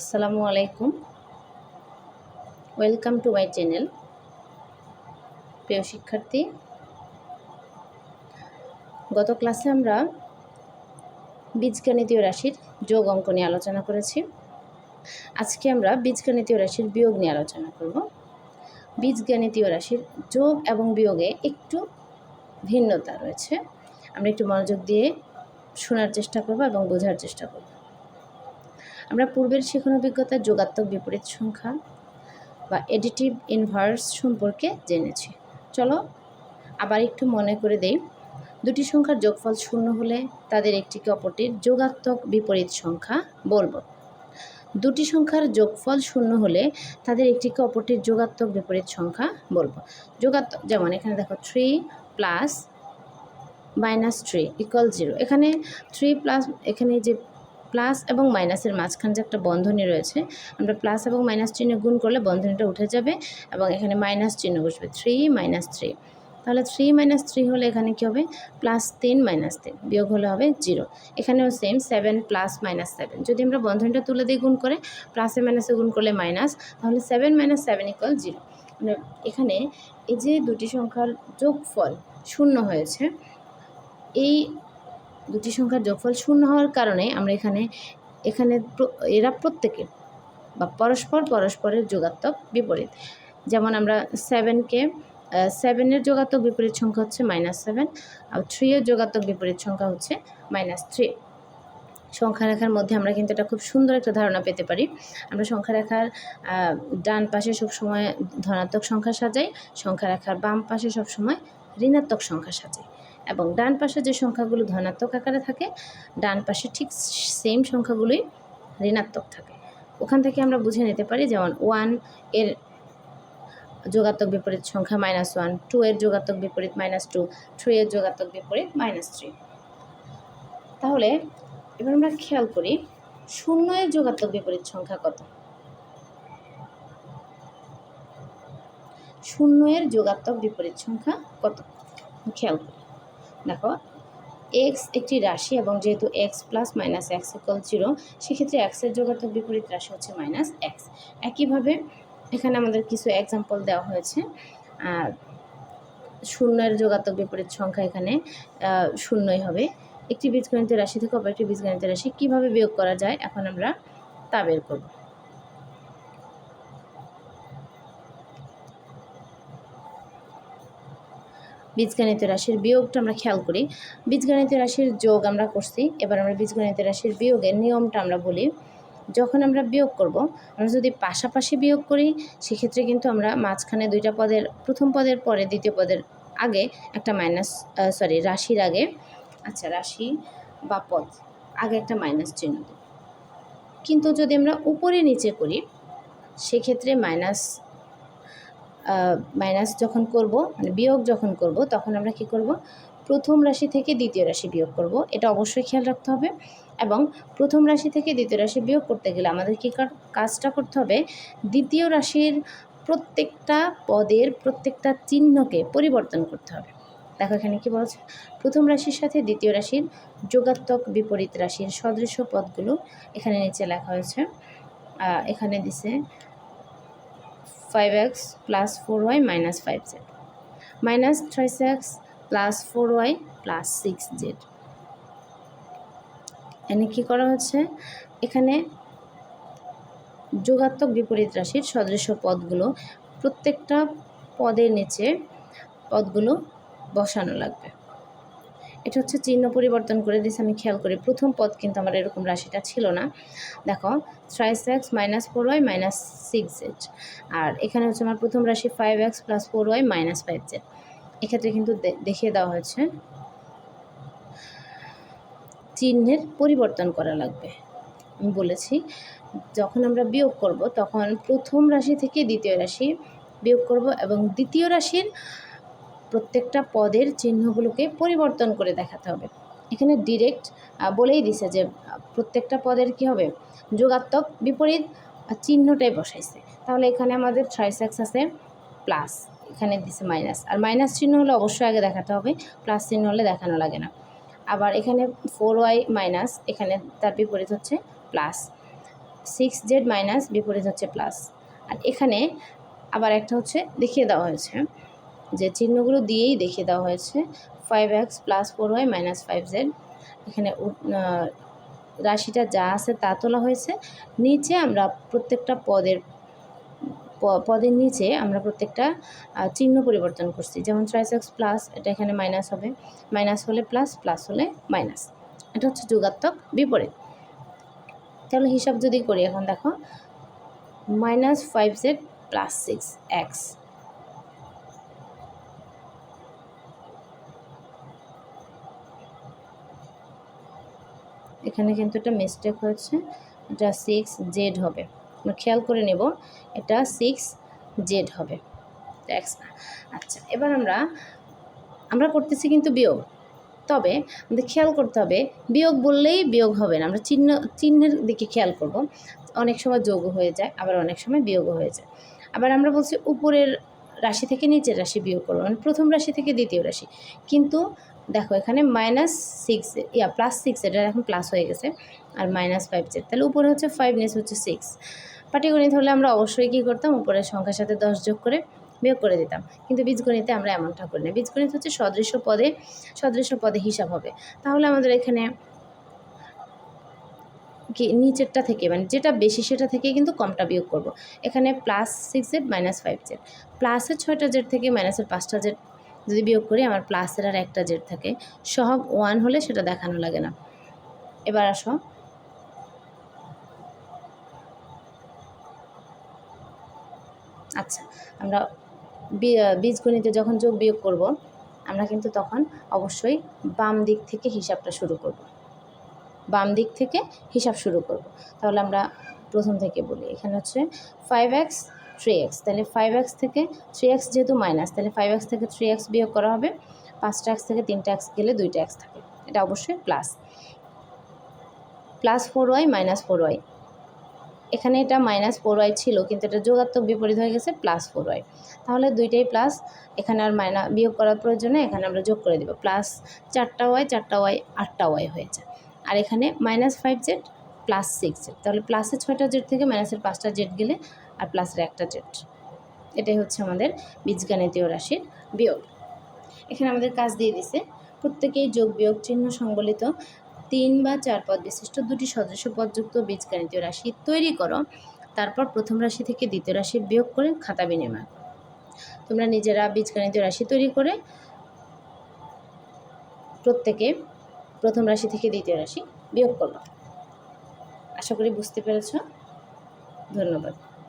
আসসালামু আলাইকুম। Welcome to my channel প্রিয় শিক্ষার্থী, গত ক্লাসে আমরা বীজগণিতীয় রাশির যোগ অঙ্ক নিয়ে আলোচনা করেছি। আজকে আমরা বীজগণিতীয় রাশির বিয়োগ নিয়ে আলোচনা করব। বীজগণিতীয় রাশির যোগ এবং বিয়োগে একটু ভিন্নতা রয়েছে। আমরা একটু মনোযোগ দিয়ে শোনার চেষ্টা করব এবং বোঝার চেষ্টা করব। আমরা পূর্বের শেখানো অভিজ্ঞতা যোগাত্মক বিপরীত সংখ্যা বা এডিটিভ ইনভার্স সম্পর্কে জেনেছি। চলো আবার একটু মনে করে দেই। দুটি সংখ্যার যোগফল শূন্য হলে তাদের একটিকে অপরটির যোগাত্মক বিপরীত সংখ্যা বলব। দুটি সংখ্যার যোগফল শূন্য হলে তাদের একটিকে অপরটির যোগাত্মক বিপরীত সংখ্যা বলব। যোগাত্মক, যেমন এখানে দেখো three plus minus three equal zero এখানে থ্রি প্লাস এখানে যে প্লাস এবং মাইনাসের মাঝখানে যে একটা বন্ধনী রয়েছে, আমরা প্লাস এবং মাইনাস চিহ্ন গুণ করলে বন্ধনীটা উঠে যাবে এবং এখানে মাইনাস চিহ্ন বসবে থ্রি মাইনাস থ্রি তাহলে থ্রি মাইনাস থ্রি হলে এখানে কী হবে? প্লাস তিন মাইনাস তিন, বিয়োগ হলে হবে জিরো এখানেও same seven plus minus seven যদি আমরা বন্ধনীটা তুলে দিই গুণ করে প্লাসে মাইনাসে গুণ করলে মাইনাস তাহলে seven minus seven equal zero মানে এখানে এই যে দুটি সংখ্যার যোগফল শূন্য হয়েছে, এই দুটি সংখ্যার যোগফল শূন্য হওয়ার কারণে আমরা এখানে এখানে এরা প্রত্যেকে বা পরস্পর পরস্পরের যোগাত্মক বিপরীত। যেমন আমরা সেভেনকে সেভেনের যোগাত্মক বিপরীত সংখ্যা হচ্ছে মাইনাস সেভেন আর থ্রি এর যোগাত্মক বিপরীত সংখ্যা হচ্ছে মাইনাস থ্রি সংখ্যা রেখার মধ্যে আমরা কিন্তু এটা খুব সুন্দর একটা ধারণা পেতে পারি। আমরা সংখ্যা রেখার ডান পাশে সবসময় ধনাত্মক সংখ্যা সাজাই, সংখ্যা রেখার বাম পাশে সবসময় ঋণাত্মক সংখ্যা সাজাই। এবং ডান পাশে যে সংখ্যাগুলো ধনাত্মক আকারে থাকে, ডান পাশে ঠিক সেম সংখ্যাগুলোই ঋণাত্মক থাকে। ওখান থেকে আমরা বুঝে নিতে পারি যেমন ওয়ানের যোগাত্মক বিপরীত সংখ্যা মাইনাস ওয়ান টু এর যোগাত্মক বিপরীত মাইনাস টু থ্রি এর যোগাত্মক বিপরীত মাইনাস থ্রি তাহলে এবার আমরা খেয়াল করি, শূন্য এর যোগাত্মক বিপরীত সংখ্যা কত? শূন্য এর যোগাত্মক বিপরীত সংখ্যা কত? খেয়াল করি। দেখো এক্স একটি রাশি এবং যেহেতু x plus minus x equal zero সেক্ষেত্রে এক্সের যোগাত্মক বিপরীত রাশি হচ্ছে মাইনাস এক্স একইভাবে এখানে আমাদের কিছু এক্সাম্পল দেওয়া হয়েছে। শূন্যের যোগাত্মক বিপরীত সংখ্যা এখানে শূন্যই হবে। একটি বীজগণিতের রাশি থেকে অপর একটি বীজগণিতের রাশি কীভাবে বিয়োগ করা যায়, এখন আমরা তা বের করব। বীজগণিত রাশির বিয়োগটা আমরা খেয়াল করি। বীজগণিত রাশির যোগ আমরা করছি, এবার আমরা বীজগণিত রাশির বিয়োগের নিয়মটা আমরা বলি। যখন আমরা বিয়োগ করব, আমরা যদি পাশাপাশি বিয়োগ করি, সেক্ষেত্রে কিন্তু আমরা মাঝখানে দুইটা পদের, প্রথম পদের পরে দ্বিতীয় পদের আগে একটা মাইনাস সরি রাশির আগে আচ্ছা রাশি বা পদ, আগে একটা মাইনাস চিহ্ন কিন্তু যদি আমরা উপরে নিচে করি, সেক্ষেত্রে মাইনাস মাইনাস যখন করব মানে বিয়োগ যখন করব, তখন আমরা কি করব? প্রথম রাশি থেকে দ্বিতীয় রাশি বিয়োগ করব। এটা অবশ্যই খেয়াল রাখতে হবে। এবং প্রথম রাশি থেকে দ্বিতীয় রাশি বিয়োগ করতে গেলে আমাদের কী কাজটা করতে হবে? দ্বিতীয় রাশির প্রত্যেকটা পদের প্রত্যেকটা চিহ্নকে পরিবর্তন করতে হবে। দেখো এখানে কি বলছে? প্রথম রাশির সাথে দ্বিতীয় রাশির যোগাত্মক বিপরীত রাশির সদৃশ্য পদগুলো এখানে নিচে লেখা হয়েছে। এখানে দিছে five x plus four y minus five z minus thrice x plus four y plus six z এনে কী করা হচ্ছে? এখানে যোগাত্মক বিপরীত রাশির সদৃশ্য পদগুলো প্রত্যেকটা পদের নিচে পদগুলো বসানো লাগবে। এটা হচ্ছে চিহ্ন পরিবর্তন করে দিয়েছে আমি খেয়াল করি। প্রথম পদ কিন্তু আমার এরকম রাশিটা ছিল না। দেখো thrice x minus four y minus six z আর এখানে হচ্ছে আমার প্রথম রাশি five x plus four y minus five z এক্ষেত্রে কিন্তু দেখিয়ে দেওয়া হয়েছে, চিহ্নের পরিবর্তন করা লাগবে। আমি বলেছি, যখন আমরা বিয়োগ করব, তখন প্রথম রাশি থেকে দ্বিতীয় রাশি বিয়োগ করব এবং দ্বিতীয় রাশির প্রত্যেকটা পদের চিহ্নগুলোকে পরিবর্তন করে দেখাতে হবে। এখানে ডিরেক্ট বলেই দিছে যে, প্রত্যেকটা পদের কি হবে? যোগাত্মক বিপরীত চিহ্নটাই বসাইছে। তাহলে এখানে আমাদের থ্রাইসেক্স আছে প্লাস এখানে দিছে মাইনাস আর মাইনাস চিহ্ন হলে অবশ্যই আগে দেখাতে হবে প্লাস চিহ্ন হলে দেখানো লাগে না। আবার এখানে ফোর ওয়াই মাইনাস এখানে তার বিপরীত হচ্ছে প্লাস সিক্স জেড মাইনাস বিপরীত হচ্ছে প্লাস আর এখানে আবার একটা হচ্ছে দেখিয়ে দেওয়া হয়েছে। যে চিহ্নগুলো দিয়েই দেখিয়ে দেওয়া হয়েছে five x plus four y minus five z এখানে রাশিটা যা আছে তা তোলা হয়েছে। নিচে আমরা প্রত্যেকটা পদের পদের নিচে আমরা প্রত্যেকটা চিহ্ন পরিবর্তন করছি। যেমন ট্রাইস এক্স প্লাস এটা এখানে মাইনাস হবে। মাইনাস হলে প্লাস প্লাস হলে মাইনাস এটা হচ্ছে যোগাত্মক বিপরীত। তাহলে হিসাব যদি করি এখন দেখো minus five z plus six x এখানে কিন্তু একটা মিস্টেক হয়েছে। এটা সিক্স জেড হবে। আমরা খেয়াল করে নেব, এটা সিক্স জেড হবে। এক্স না। আচ্ছা এবার আমরা আমরা করতেছি কিন্তু বিয়োগ। তবে আমাদের খেয়াল করতে হবে, বিয়োগ বললেই বিয়োগ হবে না। আমরা চিহ্ন, চিহ্নের দিকে খেয়াল করব। অনেক সময় যোগ হয়ে যায়, আবার অনেক সময় বিয়োগ হয়ে যায়। আবার আমরা বলছি উপরের রাশি থেকে নিচের রাশি বিয়োগ করব। মানে প্রথম রাশি থেকে দ্বিতীয় রাশি। কিন্তু দেখো, এখানে মাইনাস সিক্স ইয়া প্লাস সিক্স এটা এখন প্লাস হয়ে গেছে। আর মাইনাস ফাইভ জেড তাহলে উপরে হচ্ছে ফাইভ নিচে হচ্ছে সিক্স পাটিগণিত হলে আমরা অবশ্যই কী করতাম? উপরের সংখ্যার সাথে দশ যোগ করে বিয়োগ করে দিতাম। কিন্তু বীজগণিতে আমরা এমনটা করি না। বীজগণিত হচ্ছে সদৃশ্য পদে সদৃশ্য পদে হিসাব হবে। তাহলে আমাদের এখানে কি, নিচেরটা থেকে মানে যেটা বেশি সেটা থেকে কিন্তু কমটা বিয়োগ করব। এখানে plus six z minus five z প্লাসের ছয়টা জেড থেকে মাইনাসের পাঁচটা জেড যদি বিয়োগ করি, আমার প্লাসের আর একটা জেড থাকে। সহগ ওয়ান হলে সেটা দেখানো লাগে না। এবার আসো। আচ্ছা আমরা বীজগণিতে যখন যোগ বিয়োগ করব, আমরা কিন্তু তখন অবশ্যই বাম দিক থেকে হিসাবটা শুরু করব। বাম দিক থেকে হিসাব শুরু করব। তাহলে আমরা প্রথম থেকে বলি। এখানে হচ্ছে ফাইভ এক্স থ্রি এক্স তাহলে ফাইভ এক্স থেকে থ্রি এক্স যেহেতু মাইনাস তাহলে ফাইভ এক্স থেকে থ্রি এক্স বিয়োগ করা হবে, পাঁচটা এক্স থেকে তিনটা এক্স গেলে দুইটা এক্স থাকে, এটা অবশ্যই plus plus four y minus four y এখানে এটা মাইনাস ফোর ওয়াই ছিল, কিন্তু এটা যোগাত্মক বিপরীত হয়ে গেছে প্লাস ফোর ওয়াই তাহলে দুইটাই প্লাস এখানে আর মাইনা বিয়োগ করার প্রয়োজনে এখানে আমরা যোগ করে দেবো প্লাস চারটা ওয়াই চারটা ওয়াই আটটা ওয়াই হয়েছে আর এখানে minus five z plus six z তাহলে প্লাসের ছয়টা জেড থেকে মাইনাসের পাঁচটা জেড গেলে আর প্লাসের একটা জেড এটাই হচ্ছে আমাদের বীজগাণিতীয় রাশির বিয়োগ। এখানে আমাদের কাজ দিয়ে দিছে, প্রত্যেকেই যোগ বিয়োগ চিহ্ন সংবলিত তিন বা চার পদ বিশিষ্ট দুটি সদস্য পদযুক্ত বীজগাণিতীয় রাশি তৈরি করো। তারপর প্রথম রাশি থেকে দ্বিতীয় রাশি বিয়োগ করে খাতা বিনিময় তোমরা নিজেরা বীজগাণিতীয় রাশি তৈরি করে প্রত্যেকে প্রথম রাশি থেকে দ্বিতীয় রাশি বিয়োগ করল আশা করি বুঝতে পেরেছ। ধন্যবাদ।